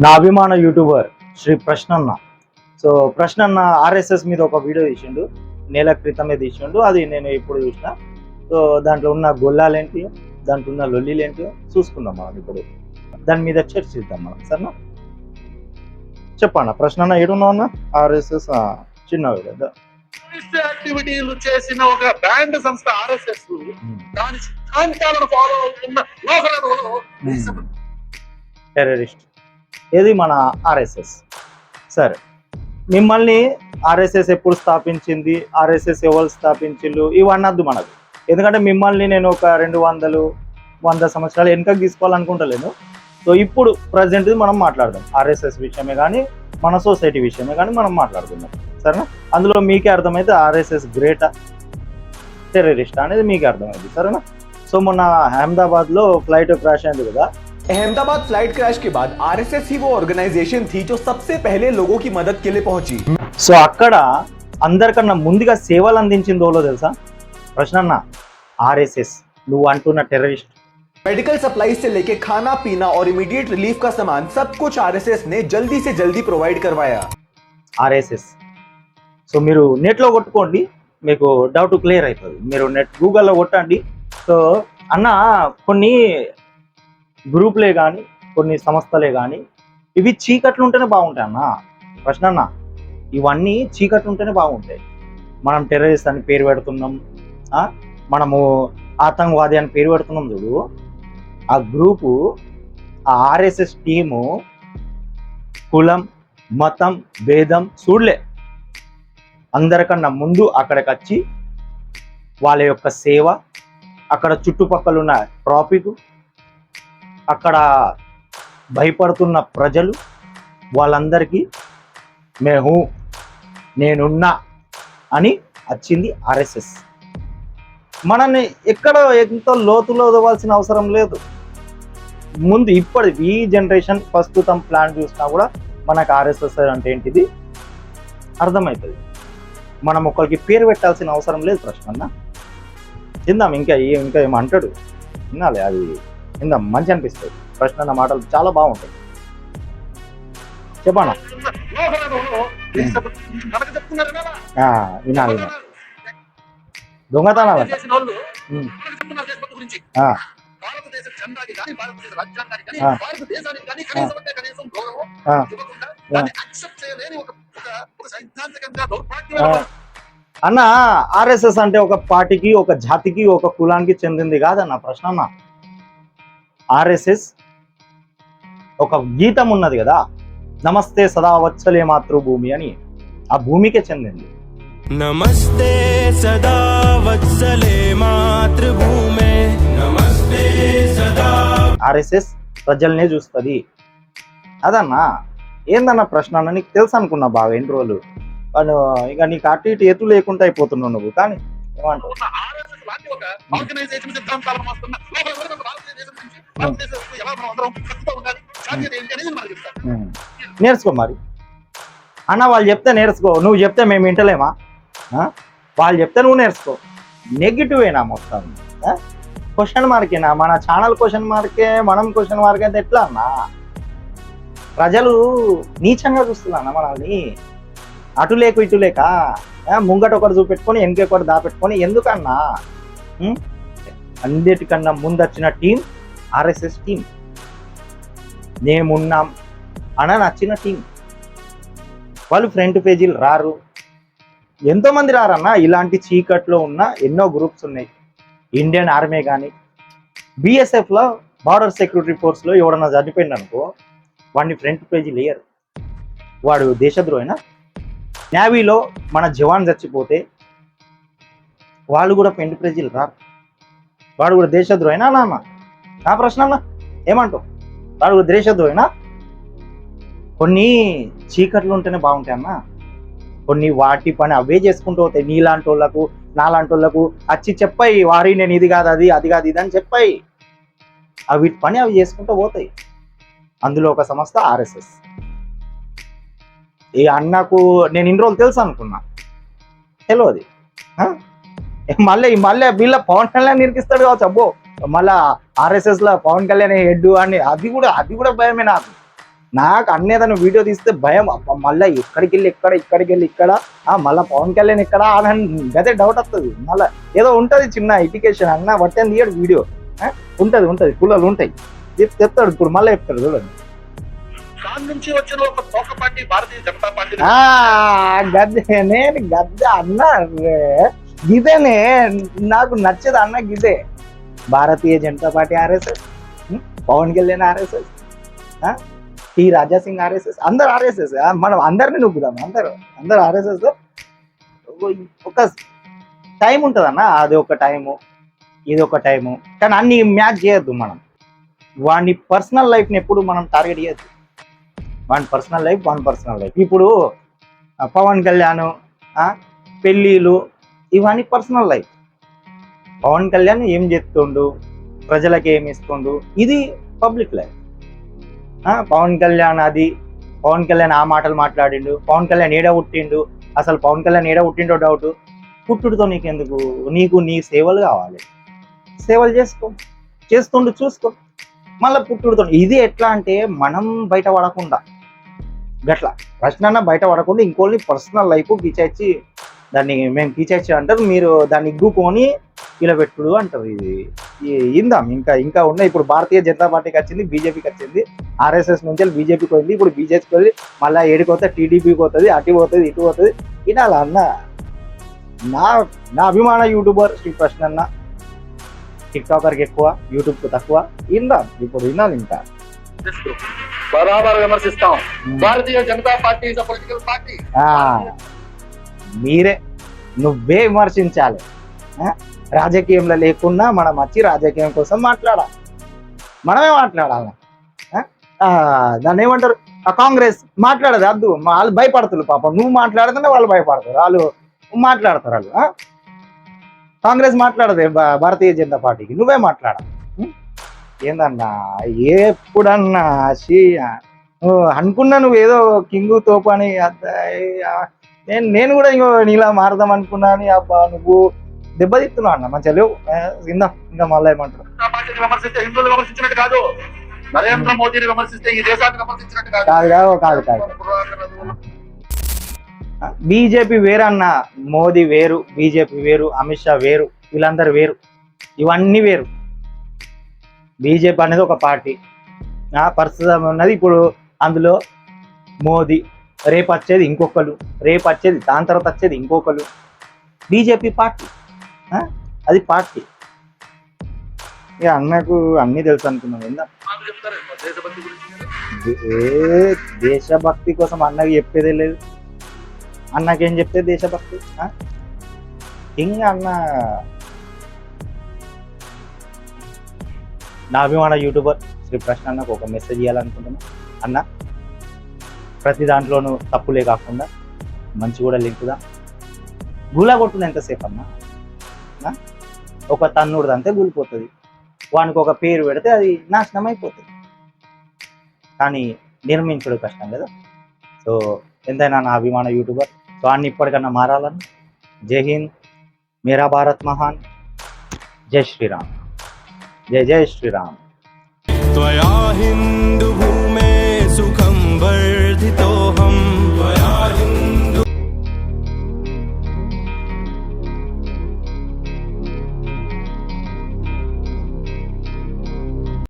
నా అభిమాన YouTuber Shri Prashnanna. So Prashnanna RSS మీద ఒక వీడియో తీసిండు. నెల క్రితమే తీసిండు. అది నేను ఇప్పుడు చూసిన. సో దాంట్లో ఉన్న గొల్లాలేంటి దాంట్లో ఉన్న లొల్లిలేంటి చూసుకుందాం మనం ఇప్పుడు. దాని మీద చర్చిద్దాం మనం సరేనా? చెప్పన్న ప్రశ్నన్న ఏడున్నావు అన్న? ఆర్ఎస్ఎస్ చిన్న వీడియో యాక్టివిటీలు చేసిన ఒక బ్యాండ్ సంస్థ ఆర్ఎస్ఎస్. దాని సిద్ధాంతాలను ఫాలో అవుతున్న టెర్రరిస్ట్ ఏది మన ఆర్ఎస్ఎస్? సరే. మిమ్మల్ని ఆర్ఎస్ఎస్ ఎప్పుడు స్థాపించింది? ఆర్ఎస్ఎస్ ఎవరు స్థాపించిండు ఇవి వద్దు మనకు. ఎందుకంటే మిమ్మల్ని నేను ఒక రెండు వందలు వంద సంవత్సరాలు వెనుకకు తీసుకోవాలనుకుంటలేను సో ఇప్పుడు ప్రజెంట్ మనం మాట్లాడదాం. ఆర్ఎస్ఎస్ విషయమే కానీ మన సొసైటీ విషయమే కానీ మనం మాట్లాడుకుందాం. సరేనా? అందులో మీకే అర్థమైతే ఆర్ఎస్ఎస్ గ్రేటా టెర్రరిస్ట్ అనేది మీకే అర్థమైంది. సరేనా? సో మొన్న అహ్మదాబాద్లో ఫ్లైట్ క్రాష్ అయింది కదా. अहमदाबाद फ्लाइट क्रैश के बाद आरएसएस ही वो ऑर्गेनाइजेशन थी जो सबसे पहले लोगों की मदद के लिए पहुंची సో అక్కడ అందరికన్నా ముందుగా సేవలు అందించింది ఎవరో తెలుసా ప్రశ్న ఆర్ఎస్ఎస్ నువ్వు అంటున్న టెర్రరిస్ట్ मेडिकल सप्लाई से लेके खाना पीना और इमीडिएट रिलीफ का सामान सब कुछ आरएसएस ने जल्दी से जल्दी प्रोवाइड करवाया ఆర్ఎస్ఎస్ సో మీరు నెట్లో కొట్టుకోండి మీకు డౌట్ క్లియర్ అవుతుంది మీరు నెట్ గూగుల్లో కొట్టండి సో అన్న కొన్ని గ్రూప్లే కానీ కొన్ని సంస్థలే కానీ ఇవి చీకట్లు ఉంటేనే బాగుంటాయి అన్న. ప్రశ్న అన్న ఇవన్నీ చీకట్లు ఉంటేనే బాగుంటాయి. మనం టెర్రరిస్ట్ అని పేరు పెడుతున్నాం మనము ఆతంకవాది అని పేరు పెడుతున్నాం చూడు. ఆ గ్రూపు ఆ ఆర్ఎస్ఎస్ టీము కులం మతం భేదం చూడలే. అందరికన్నా ముందు అక్కడికి వచ్చి వాళ్ళ యొక్క సేవ అక్కడ చుట్టుపక్కల ఉన్న ట్రాఫిక్ అక్కడ భయపడుతున్న ప్రజలు వాళ్ళందరికీ మేము నేనున్నా అని వచ్చింది ఆర్ఎస్ఎస్. మనల్ని ఎక్కడ ఎంతో లోతులో వదవాల్సిన అవసరం లేదు. ముందు ఇప్పటి ఈ జనరేషన్ ప్రస్తుతం ప్లాన్ చూసినా కూడా మనకు ఆర్ఎస్ఎస్ అంటే ఏంటిది? అర్థమవుతుంది. మనం ఒకరికి పేరు పెట్టాల్సిన అవసరం లేదు ప్రశ్న అన్న ఇంకా ఇంకా ఏమంటాడు? తినాలి అది కింద మంచి అనిపిస్తుంది. ప్రశ్న అన్న మాటలు చాలా బాగుంటాయి. చెప్పా ఆ, వినాలి. వినాలి దొంగతనాలు ఆ. అన్న ఆర్ఎస్ఎస్ అంటే ఒక పార్టీకి ఒక జాతికి ఒక కులానికి చెందింది కాదన్న ప్రశ్న అన్న ఆర్ఎస్ఎస్ ఒక గీతం ఉన్నది కదా నమస్తే సదా వచ్చలే మాతృభూమి అని ఆ భూమికే చెందింది. నమస్తే సదా వత్సలే మాతృభూమి. ఆర్ఎస్ఎస్ ప్రజల్నే చూస్తుంది. అదన్నా ఏందన్న ప్రశ్న అన్న నీకు తెలుసు అనుకున్నా బాగా ఎన్ని రోజులు? ఇక నీకు అటు ఇటు ఎటు లేకుండా అయిపోతున్నావు నువ్వు కానీ ఏమంటావు? నేర్చుకో మరి. అన్న వాళ్ళు చెప్తే నేర్చుకో నువ్వు చెప్తే మేము వింటలేమా? వాళ్ళు చెప్తే నువ్వు నేర్చుకో. నెగిటివేనా మొత్తం. క్వశ్చన్ మార్కేనా మన ఛానల్ క్వశ్చన్ మార్కే మనం క్వశ్చన్ మార్క్ అయితే ఎట్లా అన్నా? ప్రజలు నీచంగా చూస్తున్నా మనల్ని. అటు లేకు ఇటు లేక ముంగట ఒకటి చూపెట్టుకొని వెనక ఒకటి దాపెట్టుకొని ఎందుకన్నా? అన్నిటికన్నా ముందు వచ్చిన టీం ఆర్ఎస్ఎస్ టీం. మేమున్నాం అని నచ్చిన టీం. వాళ్ళు ఫ్రంట్ పేజీలు రారు. ఎంతోమంది రారన్న ఇలాంటి చీకట్లో ఉన్న ఎన్నో గ్రూప్స్ ఉన్నాయి. ఇండియన్ ఆర్మీ కానీ బిఎస్ఎఫ్లో బార్డర్ సెక్యూరిటీ ఫోర్స్లో ఎవడన్నా చనిపోయింది అనుకో వాడిని ఫ్రంట్ పేజీ లేయరు వాడు దేశద్రోహినా? నేవీలో మన జవాన్ చచ్చిపోతే వాళ్ళు కూడా ఫ్రంట్ పేజీలు రారు. వాడు కూడా దేశద్రోహినా? నాన్న నా. ప్రశ్న అన్న. ఏమంటావు? వాడు కూడా దేశద్రోహినా? కొన్ని చీకట్లు ఉంటేనే బాగుంటాయి అన్న. కొన్ని వాటి పని అవే చేసుకుంటూ పోతాయి. నీలాంటి వాళ్ళకు నాలాంటి వాళ్ళకు వచ్చి చెప్పాయి వారి నేను ఇది కాదు అది అది కాదు ఇది అని చెప్పాయి. అవి వీటి పని అవి చేసుకుంటూ పోతాయి. అందులో ఒక సంస్థ ఆర్ఎస్ఎస్. ఈ అన్నకు నేను ఇన్ని రోజులు తెలుసు అనుకున్నా. తెలియదు. మళ్ళీ మళ్ళీ వీళ్ళ పవన్ కళ్యాణ్ నిరికిస్తాడు కావచ్చు అబ్బో. మళ్ళా ఆర్ఎస్ఎస్లో పవన్ కళ్యాణ్ హెడ్ అని అది కూడా అది కూడా భయమే నాకు. నాకు అన్నీ ఏదైనా వీడియో తీస్తే భయం. మళ్ళీ ఎక్కడికి వెళ్ళి ఇక్కడ ఇక్కడికి వెళ్ళి ఇక్కడ మళ్ళీ పవన్ కళ్యాణ్ ఇక్కడ అని గదే డౌట్ వస్తుంది. మళ్ళీ ఏదో ఉంటది చిన్న ఎడ్యుకేషన్ అన్న వట్టే తీయడు వీడియో? ఉంటది ఉంటది పుల్లలు ఉంటాయి. చెప్- చెప్తాడు ఇప్పుడు మళ్ళీ చెప్తాడు చూడండి. నుంచి వచ్చిన ఒక తోక పార్టీ భారతీయ జనతా పార్టీ. ఆ గద్దె నేను గద్దె అన్న. గిదేనే నాకు నచ్చదు అన్న గిదే. Bharatiya Janata Party RSS Pawan Kalyan RSS T Raja Singh RSS అందరు ఆర్ఎస్ఎస్ మనం అందరిని నొప్పుదాం అందరు అందరు ఆర్ఎస్ఎస్. ఒక టైం ఉంటుంది అన్న అది ఒక టైము ఇది ఒక టైము కానీ అన్ని మ్యాచ్ చేయొద్దు మనం. వాడిని పర్సనల్ లైఫ్ని ఎప్పుడు మనం టార్గెట్ చేయొద్దు. One personal life one personal life. ఇప్పుడు పవన్ కళ్యాణ్ పెళ్ళిళ్ళు ఇవన్నీ పర్సనల్ లైఫ్ పవన్ కళ్యాణ్ ఏం చేస్తుండు? ప్రజలకి ఏమి ఇస్తుండు? ఇది పబ్లిక్ లైఫ్ పవన్ కళ్యాణ్ అది. పవన్ కళ్యాణ్ ఆ మాటలు మాట్లాడిండు. పవన్ కళ్యాణ్ ఏడ పుట్టిండు? అసలు పవన్ కళ్యాణ్ ఏడ పుట్టిండో డౌట్ పుట్టుడితో నీకెందుకు? నీకు నీ సేవలు కావాలి. సేవలు చేసుకో. చేస్తుండు చూసుకో. మళ్ళీ పుట్టుడుతో ఇది ఎట్లా అంటే మనం బయట పడకుండా. గట్లా. ప్రశ్న బయట పడకుండా ఇంకోళ్ళని పర్సనల్ లైఫ్ గీచేచ్చి దాన్ని మేము గీచేచ్చి అంటారు. మీరు దాన్ని ఇగ్గుకొని ఇలా పెట్టుడు అంటారు. ఇది ఇందాం. ఇంకా ఇంకా ఉన్నాయి. ఇప్పుడు భారతీయ జనతా పార్టీకి వచ్చింది బీజేపీకి వచ్చింది. ఆర్ఎస్ఎస్ నుంచి బీజేపీకి పోయింది. ఇప్పుడు బీజేపీకి పోయింది మళ్ళీ ఏడికి పోతే టీడీపీకి పోతుంది అటు పోతుంది ఇటు పోతుంది. వినాలా అన్న? నా నా అభిమాన యూట్యూబర్ శ్రీ ప్రశ్న అన్న. టిక్ టాకర్కి ఎక్కువ యూట్యూబ్కి తక్కువ. విందాం. ఇప్పుడు వినాలి ఇంకా. బరాబర్ విమర్శిస్తాం. Bharatiya Janata Party is political party. మీరే. నువ్వే విమర్శించాలి. ఆ? రాజకీయంలో లేకున్నా మనం వచ్చి రాజకీయం కోసం మాట్లాడాలి. మనమే మాట్లాడాలి. దాన్ని ఏమంటారు? ఆ కాంగ్రెస్ మాట్లాడదు అద్దు. వాళ్ళు భయపడుతున్నారు పాపం. నువ్వు మాట్లాడుతుంటే వాళ్ళు భయపడతారు. వాళ్ళు మాట్లాడతారు వాళ్ళు. కాంగ్రెస్ మాట్లాడదు భారతీయ జనతా పార్టీకి. నువ్వే మాట్లాడాలి. ఏందన్నా? ఎప్పుడన్నా షీ నువ్వు అనుకున్నా నువ్వు ఏదో కింగు తోపు అని నేను నేను కూడా ఇంకో నీలా మారదాం అనుకున్నా అని అబ్బా నువ్వు దెబ్బతిస్తున్నావు అన్న మంచిగా లేవు. ఇందా ఇంకా మళ్ళీ ఏమంటారు? విమర్శిస్తే హిందువులు విమర్శించినట్టు కాదు. నరేంద్ర మోదీని విమర్శిస్తే ఈ దేశాన్ని విమర్శించినట్టు కాదు. కాదు కాదు బీజేపీ వేరు అన్న మోదీ వేరు బీజేపీ వేరు అమిత్ షా వేరు వీళ్ళందరూ వేరు. ఇవన్నీ వేరు. బీజేపీ అనేది ఒక పార్టీ. ఆ ప్రస్తుతం ఉన్నది ఇప్పుడు అందులో మోదీ రేపు వచ్చేది ఇంకొకరు రేపు వచ్చేది దాని తర్వాత వచ్చేది ఇంకొకరు బీజేపీ పార్టీ అది పార్టీ. ఇక అన్నకు అన్నీ తెలుసు అనుకున్నాను ఏందా? దేశభక్తి ఏ దేశభక్తి కోసం అన్నకి చెప్పేదే లేదు. అన్నకేం చెప్తే దేశభక్తి ఇంకా అన్న నా అభిమాన యూట్యూబర్ శ్రీ ప్రశ్న అన్నకు ఒక మెసేజ్ ఇవ్వాలనుకుంటున్నా అన్న ప్రతి దాంట్లోనూ తప్పులే కాకుండా మంచి కూడా లింకుదా గులా కొట్టుంది ఎంతసేపు అన్నా ఒక తన్నుడు అంతే గులిపోతుంది. వానికి ఒక పేరు పెడితే అది నాశనం అయిపోతుంది. కానీ నిర్మించడం కష్టం కదా. సో ఎంతైనా నా అభిమాన యూట్యూబర్. సో అన్ని ఇప్పటికన్నా మారాలని. జై హింద్. మీరా భారత్ మహాన్. జై శ్రీరామ్. జై జై శ్రీరామ్. హింద్.